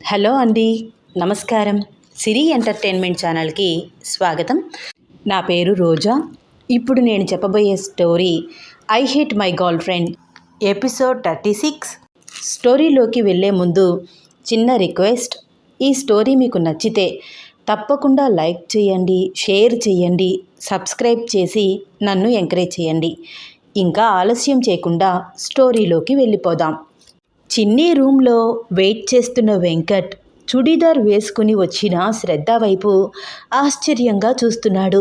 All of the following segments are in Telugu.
హలో అండి నమస్కారం. సిరి ఎంటర్టైన్మెంట్ ఛానల్కి స్వాగతం. నా పేరు రోజా. ఇప్పుడు నేను చెప్పబోయే story I hate my girlfriend episode thirty six. స్టోరీలోకి వెళ్ళే ముందు చిన్న రిక్వెస్ట్. ఈ స్టోరీ మీకు నచ్చితే తప్పకుండా లైక్ చేయండి షేర్ చేయండి సబ్స్క్రైబ్ చేసి నన్ను ఎంకరేజ్ చేయండి. ఇంకా ఆలస్యం చేయకుండా స్టోరీలోకి వెళ్ళిపోదాం. చిన్ని రూమ్లో వెయిట్ చేస్తున్న వెంకట్ చుడీదార్ వేసుకుని వచ్చిన శ్రద్ధ వైపు ఆశ్చర్యంగా చూస్తున్నాడు.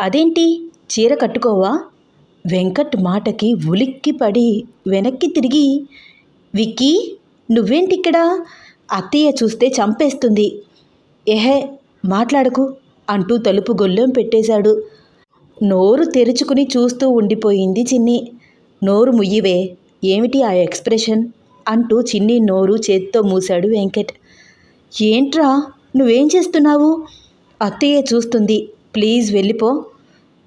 అదేంటి? చీర కట్టుకోవా? వెంకట్ మాటకి ఉలిక్కి పడి వెనక్కి తిరిగి విక్కీ నువ్వేంటిక్కడ అత్తయ్య చూస్తే చంపేస్తుంది. ఎహే మాట్లాడకు అంటూ తలుపు గొల్లెం పెట్టేశాడు. నోరు తెరుచుకుని చూస్తూ ఉండిపోయింది చిన్ని. నోరు ముయ్యివే ఏమిటి ఆ ఎక్స్ప్రెషన్? అంటూ చిన్ని నోరు చేత్తో మూశాడు వెంకట్. ఏంట్రా? నువ్వేం చేస్తున్నావు? అత్తయ్య చూస్తుంది. ప్లీజ్ వెళ్ళిపో.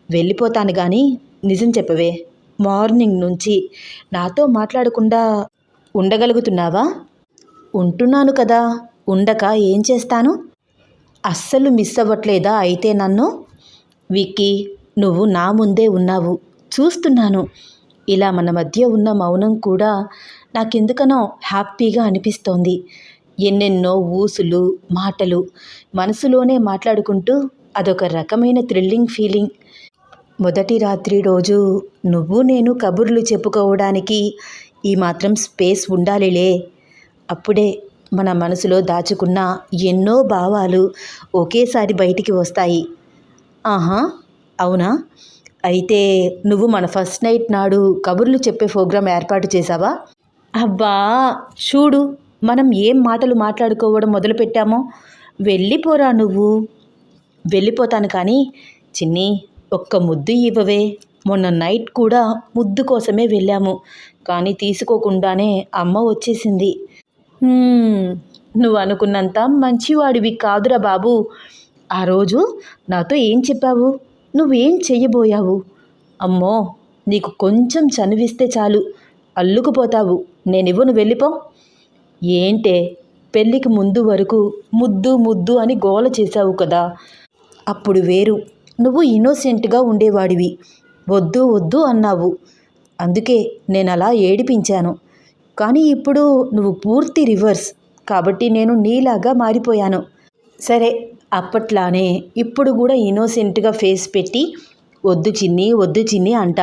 వెళ్ళిపోతాను కానీ నిజం చెప్పవే. మార్నింగ్ నుంచి నాతో మాట్లాడకుండా ఉండగలుగుతున్నావా? ఉంటున్నాను కదా. ఉండక ఏం చేస్తాను? అస్సలు మిస్ అవ్వట్లేదా అయితే నన్ను? విక్కీ నువ్వు నా ముందే ఉన్నావు. చూస్తున్నాను. ఇలా మన మధ్య ఉన్న మౌనం కూడా నాకెందుకనో హ్యాపీగా అనిపిస్తోంది. ఎన్నెన్నో ఊసులు మాటలు మనసులోనే మాట్లాడుకుంటూ అదొక రకమైన థ్రిల్లింగ్ ఫీలింగ్. మొదటి రాత్రి రోజు నువ్వు నేను కబుర్లు చెప్పుకోవడానికి ఈ మాత్రం స్పేస్ ఉండాలిలే. అప్పుడే మన మనసులో దాచుకున్న ఎన్నో భావాలు ఒకేసారి బయటికి వస్తాయి. ఆహా అవునా? అయితే నువ్వు మన ఫస్ట్ నైట్ నాడు కబుర్లు చెప్పే ప్రోగ్రాం ఏర్పాటు చేసావా అబ్బా చూడు మనం ఏం మాటలు మాట్లాడుకోవడం మొదలుపెట్టామో. వెళ్ళిపోరా నువ్వు. వెళ్ళిపోతాను కానీ చిన్ని ఒక్క ముద్దు ఇవ్వవే. మొన్న నైట్ కూడా ముద్దు కోసమే వెళ్ళాము కానీ తీసుకోకుండానే అమ్మ వచ్చేసింది. నువ్వు అనుకున్నంత మంచివాడివి కాదురా బాబు. ఆ రోజు నాతో ఏం చెప్పావు? నువ్వేం చెయ్యబోయావు? అమ్మో నీకు కొంచెం చనువిస్తే చాలు. అల్లుకుపోతావు. నేనివ్వను వెళ్ళిపో. ఏంటే పెళ్ళికి ముందు వరకు ముద్దు ముద్దు అని గోల చేశావు కదా. అప్పుడు వేరు. నువ్వు ఇన్నోసెంట్గా ఉండేవాడివి. వద్దు వద్దు అన్నావు. అందుకే నేను అలా ఏడిపించాను. కానీ ఇప్పుడు నువ్వు పూర్తి రివర్స్. కాబట్టి నేను నీలాగా మారిపోయాను. సరే అప్పట్లానే ఇప్పుడు కూడా ఇన్నోసెంట్గా ఫేస్ పెట్టి వద్దు చిన్ని వద్దు చిన్ని అంట.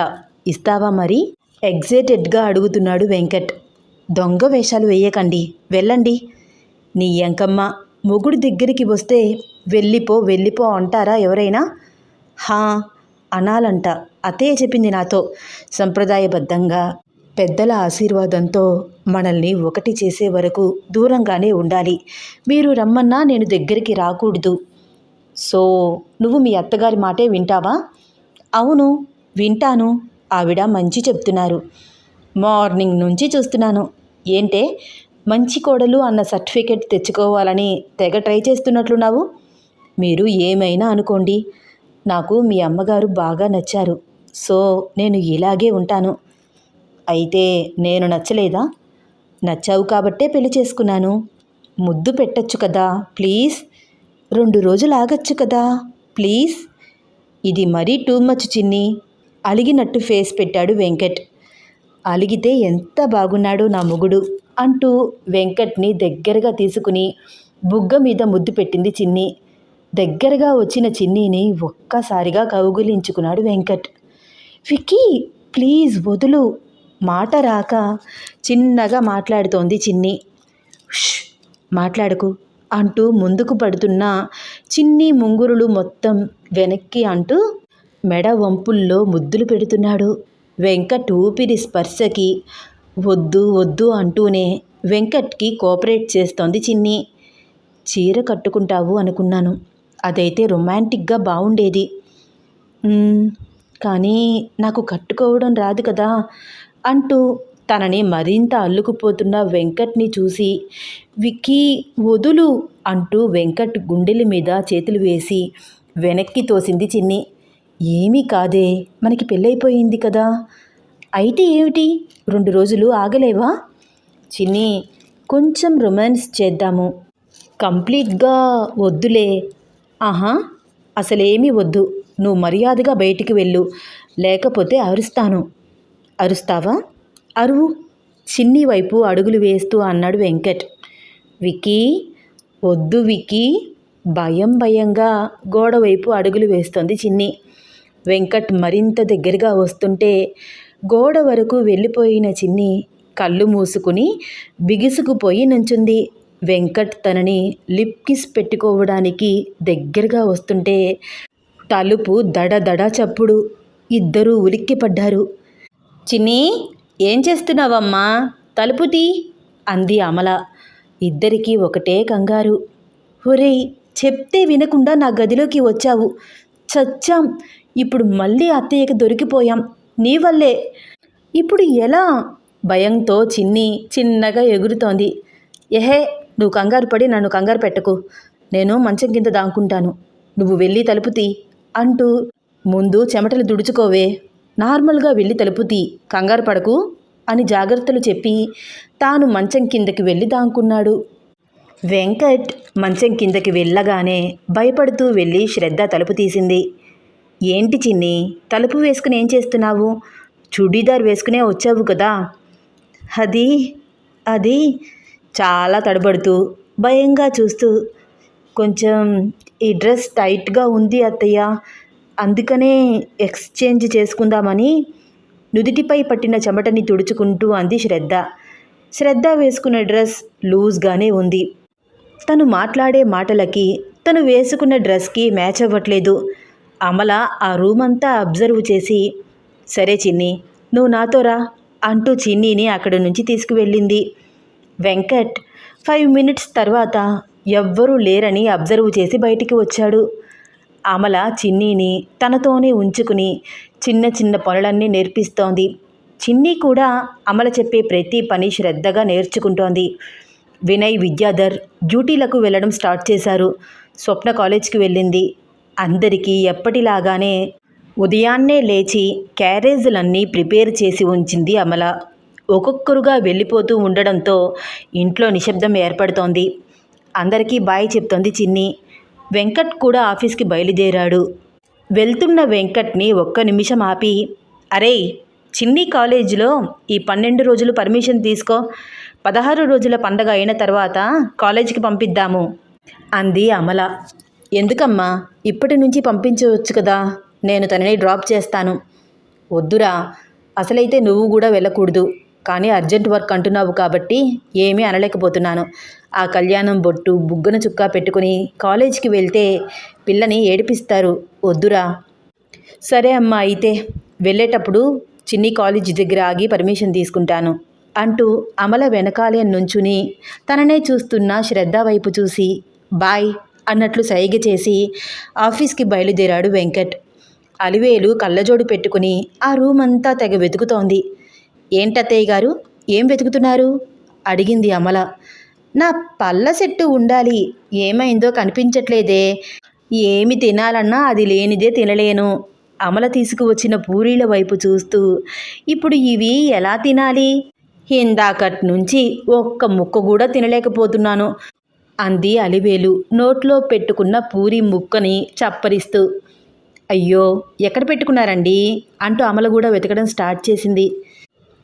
ఇస్తావా మరి? ఎగ్జైటెడ్గా అడుగుతున్నాడు వెంకట్. దొంగ వేషాలు వేయకండి. వెళ్ళండి. నీ ఎంకమ్మ మొగుడు దగ్గరికి వస్తే వెళ్ళిపో వెళ్ళిపో అంటారా ఎవరైనా? హా అనాలంట. అత్తయ్య చెప్పింది నాతో. సంప్రదాయబద్ధంగా పెద్దల ఆశీర్వాదంతో మనల్ని ఒకటి చేసే వరకు దూరంగానే ఉండాలి. మీరు రమ్మన్నా నేను దగ్గరికి రాకూడదు. సో నువ్వు మీ అత్తగారి మాటే వింటావా? అవును వింటాను. ఆవిడ మంచి చెప్తున్నారు. మార్నింగ్ నుంచి చూస్తున్నాను. ఏంటే మంచి కోడలు అన్న సర్టిఫికెట్ తెచ్చుకోవాలని తెగ ట్రై చేస్తున్నట్లున్నావు? మీరు ఏమైనా అనుకోండి నాకు మీ అమ్మగారు బాగా నచ్చారు. సో నేను ఇలాగే ఉంటాను. అయితే నేను నచ్చలేదా? నచ్చావు కాబట్టే పెళ్ళి చేసుకున్నాను. ముద్దు పెట్టచ్చు కదా ప్లీజ్. రెండు రోజులు ఆగచ్చు కదా ప్లీజ్. ఇది మరీ టూ మచ్ చిన్ని. అలిగినట్టు ఫేస్ పెట్టాడు వెంకట్. అలిగితే ఎంత బాగున్నాడు నా మొగుడు అంటూ వెంకట్ని దగ్గరగా తీసుకుని బుగ్గ మీద ముద్దు పెట్టింది చిన్ని. దగ్గరగా వచ్చిన చిన్నీని ఒక్కసారిగా కౌగులించుకున్నాడు వెంకట్. విక్కీ ప్లీజ్ వదులు. మాట రాక చిన్నగా మాట్లాడుతోంది చిన్ని. "ష్, మాట్లాడకు అంటూ ముందుకు పడుతున్న చిన్ని ముంగురులు మొత్తం వెనక్కి అంటూ మెడ వంపుల్లో ముద్దులు పెడుతున్నాడు. వెంకట్ ఊపిరి స్పర్శకి వద్దు వద్దు అంటూనే వెంకట్కి కోఆపరేట్ చేస్తోంది చిన్ని. చీర కట్టుకుంటావు అనుకున్నాను. అదైతే రొమాంటిక్గా బాగుండేది కానీ నాకు కట్టుకోవడం రాదు కదా అంటూ తనని మరింత అల్లుకుపోతున్న వెంకట్ని చూసి విక్కీ వదులు అంటూ వెంకట్ గుండెల మీద చేతులు వేసి వెనక్కి తోసింది చిన్ని. ఏమీ కాదే. మనకి పెళ్ళైపోయింది కదా. అయితే ఏమిటి? రెండు రోజులు ఆగలేవా? చిన్ని కొంచెం రొమాన్స్ చేద్దాము. కంప్లీట్గా వద్దులే. ఆహా అసలేమీ వద్దు. నువ్వు మర్యాదగా బయటికి వెళ్ళు. లేకపోతే అరుస్తాను. అరుస్తావా? అరువు. చిన్ని వైపు అడుగులు వేస్తూ అన్నాడు వెంకట్. విక్కీ వద్దు విక్కీ. భయం భయంగా గోడ వైపు అడుగులు వేస్తోంది చిన్ని. వెంకట్ మరింత దగ్గరగా వస్తుంటే గోడ వరకు వెళ్ళిపోయిన చిన్ని కళ్ళు మూసుకుని బిగుసుకుపోయి నుంచుంది. వెంకట్ తనని లిప్ కిస్ పెట్టుకోవడానికి దగ్గరగా వస్తుంటే తలుపు దడ దడ చప్పుడు. ఇద్దరూ ఉలిక్కిపడ్డారు. చిన్ని ఏం చేస్తున్నావమ్మా? తలుపు తీ అంది అమల. ఇద్దరికీ ఒకటే కంగారు. ఒరేయ్ చెప్తే వినకుండా నా గదిలోకి వచ్చావు. చచ్చాం. ఇప్పుడు మళ్ళీ అత్తయ్యకి దొరికిపోయాం. నీ వల్లే. ఇప్పుడు ఎలా? భయంతో చిన్ని చిన్నగా ఎగురుతోంది. ఎహే నువ్వు కంగారు పడి నన్ను కంగారు పెట్టకు. నేను మంచం కింద దాక్కుంటాను నువ్వు వెళ్ళి తలుపు తీ అంటూ ముందు చెమటలు దుడుచుకోవే. నార్మల్గా వెళ్ళి తలుపు తీ. కంగారు పడకు అని జాగ్రత్తలు చెప్పి తాను మంచం కిందకి వెళ్ళి దాంకున్నాడు. వెంకట్ మంచం కిందకి వెళ్ళగానే భయపడుతూ వెళ్ళి శ్రద్ధ తలుపు తీసింది. ఏంటి చిన్ని? తలుపు వేసుకుని ఏం చేస్తున్నావు? చుడీదార్ వేసుకునే వచ్చావు కదా. అది అది చాలా తడబడుతూ భయంగా చూస్తూ కొంచెం ఈ డ్రెస్ టైట్గా ఉంది అత్తయ్య. అందుకనే ఎక్స్చేంజ్ చేసుకుందామని నుదిటిపై పట్టిన చెమటని తుడుచుకుంటూ అంది శ్రద్ధ. శ్రద్ధ వేసుకున్న డ్రెస్ లూజ్గానే ఉంది. తను మాట్లాడే మాటలకి తను వేసుకున్న డ్రెస్కి మ్యాచ్ అవ్వట్లేదు. అమల ఆ రూమ్ అంతా అబ్జర్వ్ చేసి సరే చిన్ని నువ్వు నాతో రా అంటూ చిన్నీని అక్కడి నుంచి తీసుకువెళ్ళింది. వెంకట్ ఫైవ్ మినిట్స్ తర్వాత ఎవ్వరూ లేరని అబ్జర్వ్ చేసి బయటికి వచ్చాడు. అమల చిన్నీని తనతోనే ఉంచుకుని చిన్న చిన్న పనులన్నీ నేర్పిస్తోంది. చిన్ని కూడా అమల చెప్పే ప్రతి పని శ్రద్ధగా నేర్చుకుంటోంది. వినయ్ విద్యాధర్ డ్యూటీలకు వెళ్ళడం స్టార్ట్ చేశారు. స్వప్న కాలేజ్కి వెళ్ళింది. అందరికీ ఎప్పటిలాగానే ఉదయాన్నే లేచి క్యారేజీలన్నీ ప్రిపేర్ చేసి ఉంచింది అమల. ఒక్కొక్కరుగా వెళ్ళిపోతూ ఉండడంతో ఇంట్లో నిశ్శబ్దం ఏర్పడుతోంది. అందరికీ బాయ్ చెప్తోంది చిన్ని. వెంకట్ కూడా ఆఫీస్కి బయలుదేరాడు. వెళ్తున్న వెంకట్ని ఒక్క నిమిషం ఆపి అరే చిన్ని కాలేజీలో ఈ పన్నెండు రోజులు పర్మిషన్ తీసుకో. పదహారు రోజుల పండగ అయిన తర్వాత కాలేజీకి పంపిద్దాము అంది అమల. ఎందుకమ్మా? ఇప్పటి నుంచి పంపించవచ్చు కదా. నేను తనని డ్రాప్ చేస్తాను. వద్దురా. అసలైతే నువ్వు కూడా వెళ్ళకూడదు. కానీ అర్జెంట్ వర్క్ అంటున్నావు కాబట్టి ఏమీ అనలేకపోతున్నాను. ఆ కళ్యాణం బొట్టు బుగ్గన చుక్క పెట్టుకుని కాలేజీకి వెళ్తే పిల్లని ఏడిపిస్తారు. వద్దురా. సరే అమ్మా అయితే వెళ్ళేటప్పుడు చిన్ని కాలేజీ దగ్గర ఆగి పర్మిషన్ తీసుకుంటాను అంటూ అమల వెనకాలే నుంచుని తననే చూస్తున్న శ్రద్ధ వైపు చూసి బాయ్. అన్నట్లు సైగ చేసి ఆఫీస్కి బయలుదేరాడు వెంకట్. అలివేలు కళ్ళజోడు పెట్టుకుని ఆ రూమ్ అంతా తెగ వెతుకుతోంది. ఏంటత్తయ్య గారు? ఏం వెతుకుతున్నారు? అడిగింది అమల. నా పళ్ళ సెట్టు ఉండాలి. ఏమైందో కనిపించట్లేదే. ఏమి తినాలన్నా అది లేనిదే తినలేను. అమల తీసుకువచ్చిన పూరీల వైపు చూస్తూ ఇప్పుడు ఇవి ఎలా తినాలి? ఇందాకటి నుంచి ఒక్క ముక్క కూడా తినలేకపోతున్నాను. అంది అలివేలు. నోట్లో పెట్టుకున్న పూరి ముక్కని చప్పరిస్తూ అయ్యో ఎక్కడ పెట్టుకున్నారండి? అంటూ అమల కూడా వెతకడం స్టార్ట్ చేసింది.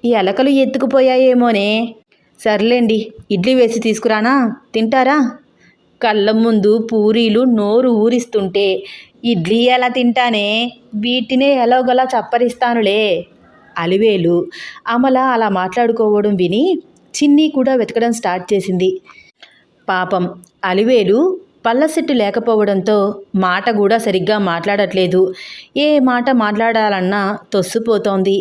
ఈ ఎలకలు ఎత్తుకుపోయాయేమోనే. సర్లేండి ఇడ్లీ వేసి తీసుకురానా? తింటారా? కళ్ళ ముందు పూరీలు నోరు ఊరిస్తుంటే ఇడ్లీ ఎలా తింటానే? వీటినే ఎలాగోలా చప్పరిస్తానులే. అలివేలు అమల అలా మాట్లాడుకోవడం విని చిన్ని కూడా వెతకడం స్టార్ట్ చేసింది. పాపం. అలివేలు పళ్ళ సెట్టు లేకపోవడంతో మాట కూడా సరిగ్గా మాట్లాడట్లేదు. ఏ మాట మాట్లాడాలన్నా తొస్సుపోతోంది.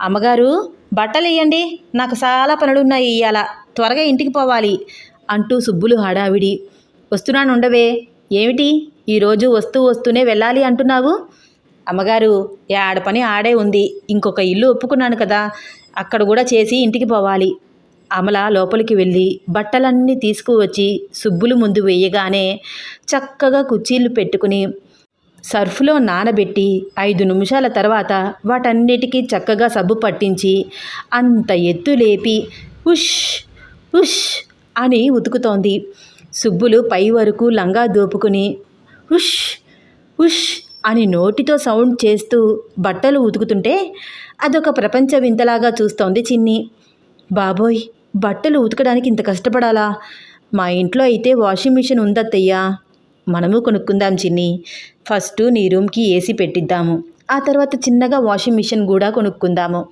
అమ్మగారు బట్టలు ఇయ్యండి నాకు చాలా పనులున్నాయి ఇయ్యాల. త్వరగా ఇంటికి పోవాలి అంటూ సుబ్బులు హడావిడి. వస్తున్నాను ఉండవే ఏమిటి ఈరోజు వస్తూ వస్తూనే వెళ్ళాలి అంటున్నావు? అమ్మగారు ఆడ పని ఆడే ఉంది. ఇంకొక ఇల్లు ఒప్పుకున్నాను కదా. అక్కడ కూడా చేసి ఇంటికి పోవాలి. అమల లోపలికి వెళ్ళి బట్టలన్నీ తీసుకువచ్చి సుబ్బులు ముందు వేయగానే చక్కగా కుర్చీలు పెట్టుకుని సర్ఫ్లో నానబెట్టి ఐదు నిమిషాల తర్వాత వాటన్నిటికీ చక్కగా సబ్బు పట్టించి అంత ఎత్తు లేపి ఉష్ ఉష్ అని ఉతుకుతోంది. సుబ్బులు పై వరకు లంగా దోపుకుని ఉష్ ఉష్ అని నోటితో సౌండ్ చేస్తూ బట్టలు ఉతుకుతుంటే అదొక ప్రపంచ వింతలాగా చూస్తోంది చిన్ని. బాబోయ్ బట్టలు ఉతకడానికి ఇంత కష్టపడాలా? మా ఇంట్లో అయితే వాషింగ్ మిషన్ ఉందత్తయ్యా. మనము కొనుక్కుందాం చిన్ని. ఫస్ట్ నీ రూమ్కి ఏసీ పెట్టిద్దాము. ఆ తర్వాత చిన్నగా వాషింగ్ మిషన్ కూడా కొనుక్కుందాము.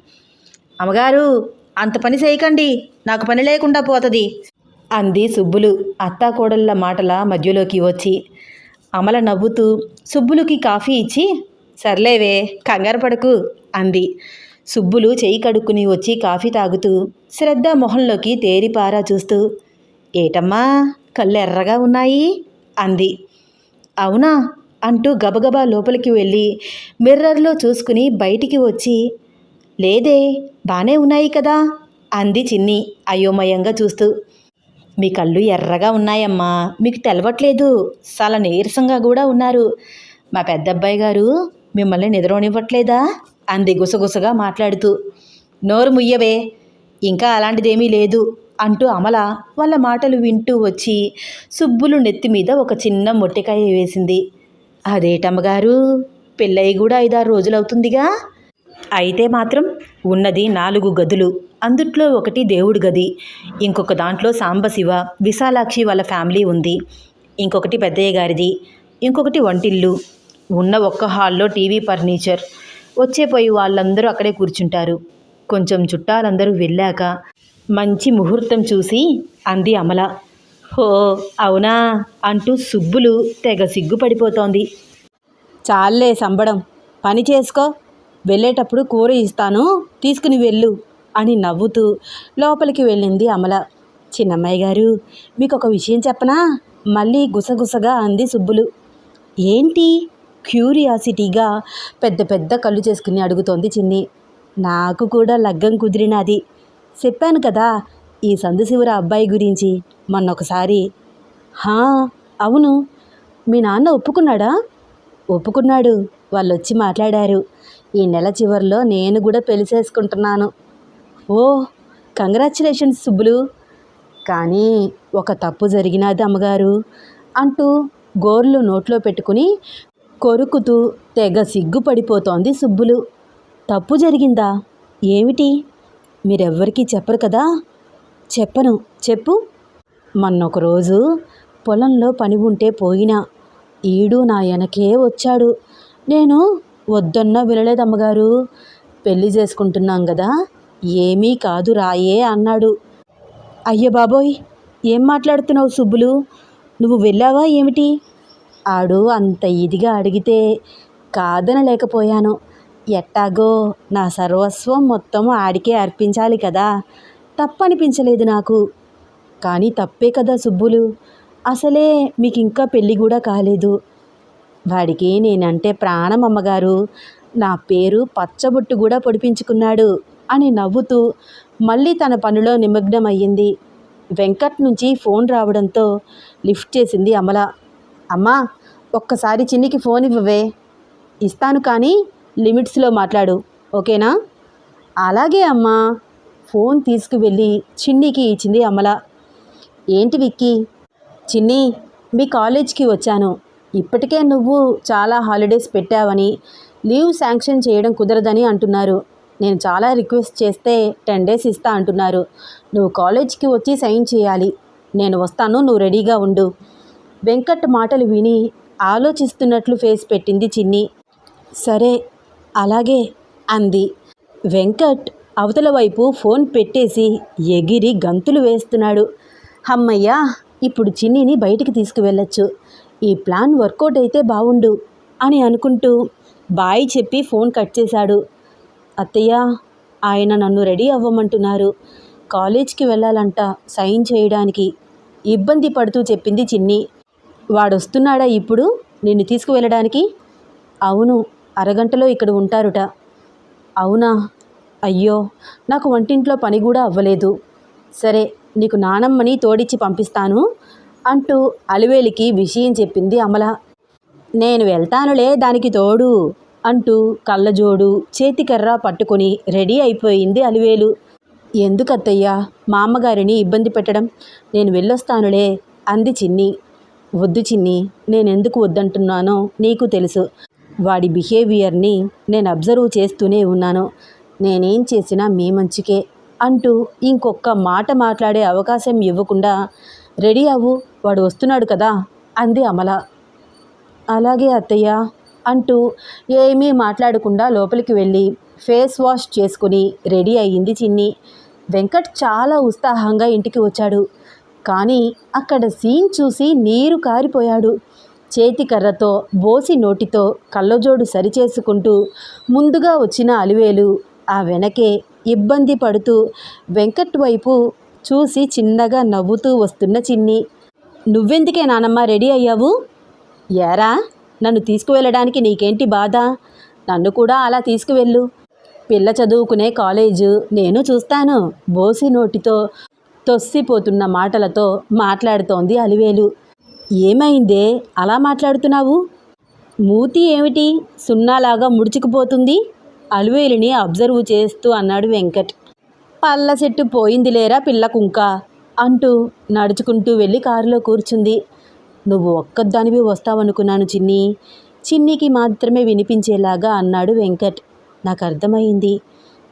అమ్మగారు అంత పని చేయకండి. నాకు పని లేకుండా పోతుంది. అంది సుబ్బులు. అత్తాకోడళ్ళ మాటల మధ్యలోకి వచ్చి. అమల నవ్వుతూ సుబ్బులుకి కాఫీ ఇచ్చి సర్లేవే కంగారు పడకు అంది. సుబ్బులు చేయి కడుక్కుని వచ్చి కాఫీ తాగుతూ శ్రద్ధ మొహంలోకి తేరిపారా చూస్తూ ఏటమ్మా కళ్ళు ఎర్రగా ఉన్నాయి? అంది. అవునా? అంటూ గబగబా లోపలికి వెళ్ళి మిర్రర్లో చూసుకుని బయటికి వచ్చి లేదే బానే ఉన్నాయి కదా? అంది చిన్ని అయోమయంగా చూస్తూ. మీ కళ్ళు ఎర్రగా ఉన్నాయమ్మా మీకు తెలవట్లేదు చాలా నీరసంగా కూడా ఉన్నారు. మా పెద్దబ్బాయి గారు మిమ్మల్ని నిద్రనివ్వట్లేదా అంది గుసగుసగా మాట్లాడుతూ నోరు ముయ్యవే ఇంకా అలాంటిదేమీ లేదు అంటూ అమల వాళ్ళ మాటలు వింటూ వచ్చి సుబ్బులు నెత్తి మీద ఒక చిన్న మొట్టికాయ వేసింది. అదేటమ్మగారు పెళ్ళయి కూడా ఐదారు రోజులవుతుందిగా? అయితే మాత్రం ఉన్నది నాలుగు గదులు అందుట్లో ఒకటి దేవుడి గది ఇంకొక దాంట్లో సాంబశివ విశాలాక్షి వాళ్ళ ఫ్యామిలీ ఉంది ఇంకొకటి పెద్దయ్య గారిది ఇంకొకటి వంటిల్లు ఉన్న ఒక్క హాల్లో టీవీ ఫర్నిచర్ వచ్చే పోయి వాళ్ళందరూ అక్కడే కూర్చుంటారు. కొంచెం చుట్టాలందరూ వెళ్ళాక మంచి ముహూర్తం చూసి అంది అమల. హో అవునా? అంటూ సుబ్బులు తెగ సిగ్గుపడిపోతోంది. చాలే సంబడం. పని చేసుకో. వెళ్ళేటప్పుడు కూర ఇస్తాను. తీసుకుని వెళ్ళు అని నవ్వుతూ లోపలికి వెళ్ళింది అమల. చిన్నమ్మాయి గారు మీకు ఒక విషయం చెప్పనా? మళ్ళీ గుసగుసగా అంది సుబ్బులు. ఏంటి? క్యూరియాసిటీగా పెద్ద పెద్ద కళ్ళు చేసుకుని అడుగుతోంది చిన్ని. నాకు కూడా లగ్గం కుదిరినది. చెప్పాను కదా ఈ సందుశివర అబ్బాయి గురించి మొన్న ఒకసారి హా అవును. మీ నాన్న ఒప్పుకున్నాడా? ఒప్పుకున్నాడు. వాళ్ళు వచ్చి మాట్లాడారు. ఈ నెల చివరిలో నేను కూడా పెళ్ళి చేసుకుంటున్నాను. ఓ కంగ్రాచులేషన్స్ సుబ్బులు. కానీ ఒక తప్పు జరిగినది అమ్మగారు అంటూ గోర్లు నోట్లో పెట్టుకుని కొరుకుతూ తెగ సిగ్గుపడిపోతోంది సుబ్బులు. తప్పు జరిగిందా? ఏమిటి? మీరెవ్వరికీ చెప్పరు కదా? చెప్పను. చెప్పు. మొన్నొక రోజు పొలంలో పని ఉంటే పోయినా ఈడు నా వెనకే వచ్చాడు. నేను వద్దన్నా వినలేదమ్మగారు. పెళ్ళి చేసుకుంటున్నాం కదా ఏమీ కాదు రాయే అన్నాడు. అయ్య బాబోయ్ ఏం మాట్లాడుతున్నావు సుబ్బులు? నువ్వు వెళ్ళావా ఏమిటి? ఆడు అంత ఇదిగా అడిగితే కాదనలేకపోయాను. ఎట్టాగో నా సర్వస్వం మొత్తం ఆడికే అర్పించాలి కదా. తప్పనిపించలేదు నాకు. కానీ తప్పే కదా సుబ్బులు. అసలే మీకు ఇంకా పెళ్ళి కూడా కాలేదు. వాడికి నేనంటే ప్రాణం అమ్మగారు. నా పేరు పచ్చబొట్టు కూడా పొడిపించుకున్నాడు అని నవ్వుతూ మళ్ళీ తన పనిలో నిమగ్నమయ్యింది. వెంకట్ నుంచి ఫోన్ రావడంతో లిఫ్ట్ చేసింది అమల. అమ్మా ఒక్కసారి చిన్నికి ఫోన్ ఇవ్వవే. ఇస్తాను కానీ లిమిట్స్లో మాట్లాడు ఓకేనా? అలాగే అమ్మా. ఫోన్ తీసుకువెళ్ళి చిన్నికి ఇచ్చింది అమల. ఏంటి విక్కీ? చిన్ని మీ కాలేజ్కి వచ్చాను. ఇప్పటికే నువ్వు చాలా హాలిడేస్ పెట్టావని లీవ్ శాంక్షన్ చేయడం కుదరదని అంటున్నారు. నేను చాలా రిక్వెస్ట్ చేస్తే టెన్ డేస్ ఇస్తా అంటున్నారు. నువ్వు కాలేజ్కి వచ్చి సైన్ చేయాలి. నేను వస్తాను నువ్వు రెడీగా ఉండు. వెంకట్ మాటలు విని ఆలోచిస్తున్నట్లు ఫేస్ పెట్టింది చిన్ని. సరే అలాగే అంది. వెంకట్ అవతల వైపు ఫోన్ పెట్టేసి ఎగిరి గంతులు వేస్తున్నాడు. అమ్మయ్యా ఇప్పుడు చిన్నిని బయటికి తీసుకువెళ్ళొచ్చు. ఈ ప్లాన్ వర్కౌట్ అయితే బావుండు అని అనుకుంటూ బాయ్ చెప్పి ఫోన్ కట్ చేశాడు. అత్తయ్య ఆయన నన్ను రెడీ అవ్వమంటున్నారు. కాలేజ్కి వెళ్ళాలంట సైన్ చేయడానికి. ఇబ్బంది పడుతూ చెప్పింది చిన్ని. వాడొస్తున్నాడా ఇప్పుడు? నిన్ను తీసుకువెళ్ళడానికి? అవును అరగంటలో ఇక్కడ ఉంటారుట. అవునా? అయ్యో నాకు వంటింట్లో పని కూడా అవ్వలేదు. సరే నీకు నానమ్మని తోడిచ్చి పంపిస్తాను అంటూ అలివేలికి విషయం చెప్పింది అమల. నేను వెళ్తానులే దానికి తోడు అంటూ కళ్ళజోడు చేతికర్ర పట్టుకొని రెడీ అయిపోయింది అలివేలు. ఎందుకత్తయ్యా మా అమ్మగారిని ఇబ్బంది పెట్టడం? నేను వెళ్ళొస్తానులే అంది చిన్ని. వద్దు చిన్ని నేనెందుకు వద్దంటున్నానో నీకు తెలుసు. వాడి బిహేవియర్ని నేను అబ్జర్వ్ చేస్తూనే ఉన్నాను. నేనేం చేసినా మీ మంచికే అంటూ ఇంకొక మాట మాట్లాడే అవకాశం ఇవ్వకుండా రెడీ అవ్వు వాడు వస్తున్నాడు కదా అంది అమల. అలాగే అత్తయ్య అంటూ ఏమీ మాట్లాడకుండా లోపలికి వెళ్ళి ఫేస్ వాష్ చేసుకుని రెడీ అయ్యింది చిన్ని. వెంకట్ చాలా ఉత్సాహంగా ఇంటికి వచ్చాడు. కానీ అక్కడ సీన్ చూసి నీరు కారిపోయాడు. చేతి కర్రతో బోసి నోటితో కళ్ళజోడు సరిచేసుకుంటూ ముందుగా వచ్చిన అలివేలు ఆ వెనకే ఇబ్బంది పడుతూ వెంకట్ వైపు చూసి చిన్నగా నవ్వుతూ వస్తున్న చిన్ని నువ్వెందుకే నానమ్మ రెడీ అయ్యావు? ఏరా నన్ను తీసుకువెళ్ళడానికి నీకేంటి బాధ? నన్ను కూడా అలా తీసుకువెళ్ళు. పిల్ల చదువుకునే కాలేజు నేను చూస్తాను. బోసి నోటితో తొస్సిపోతున్న మాటలతో మాట్లాడుతోంది అలివేలు. ఏమైందే? అలా మాట్లాడుతున్నావు? మూతి ఏమిటి? సున్నాలాగా ముడుచుకుపోతుంది? అలివేలుని అబ్జర్వ్ చేస్తూ అన్నాడు వెంకట్. పళ్ళ చెట్టు పోయిందిలేరా పిల్ల కుంక? అంటూ నడుచుకుంటూ వెళ్ళి కారులో కూర్చుంది. నువ్వు ఒక్కదానివి వస్తావనుకున్నాను చిన్ని. చిన్నికి మాత్రమే వినిపించేలాగా అన్నాడు వెంకట్. నాకు అర్థమైంది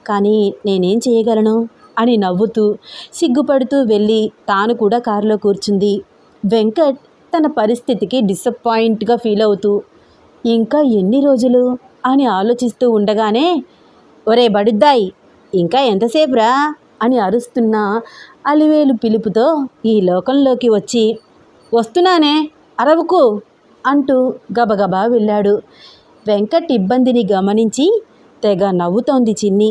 కానీ నేనేం చేయగలను? అని నవ్వుతూ సిగ్గుపడుతూ వెళ్ళి తాను కూడా కారులో కూర్చుంది. వెంకట్ తన పరిస్థితికి డిసప్పాయింట్గా ఫీల్ అవుతూ ఇంకా ఎన్ని రోజులు? అని ఆలోచిస్తూ ఉండగానే ఒరే బడుద్దాయి ఇంకా ఎంతసేపురా? అని అరుస్తున్న అలివేలు పిలుపుతో ఈ లోకంలోకి వచ్చి వస్తున్నానే అరవకు! అంటూ గబగబా వెళ్ళాడు. వెంకట్ ఇబ్బందిని గమనించి తెగ నవ్వుతోంది చిన్ని.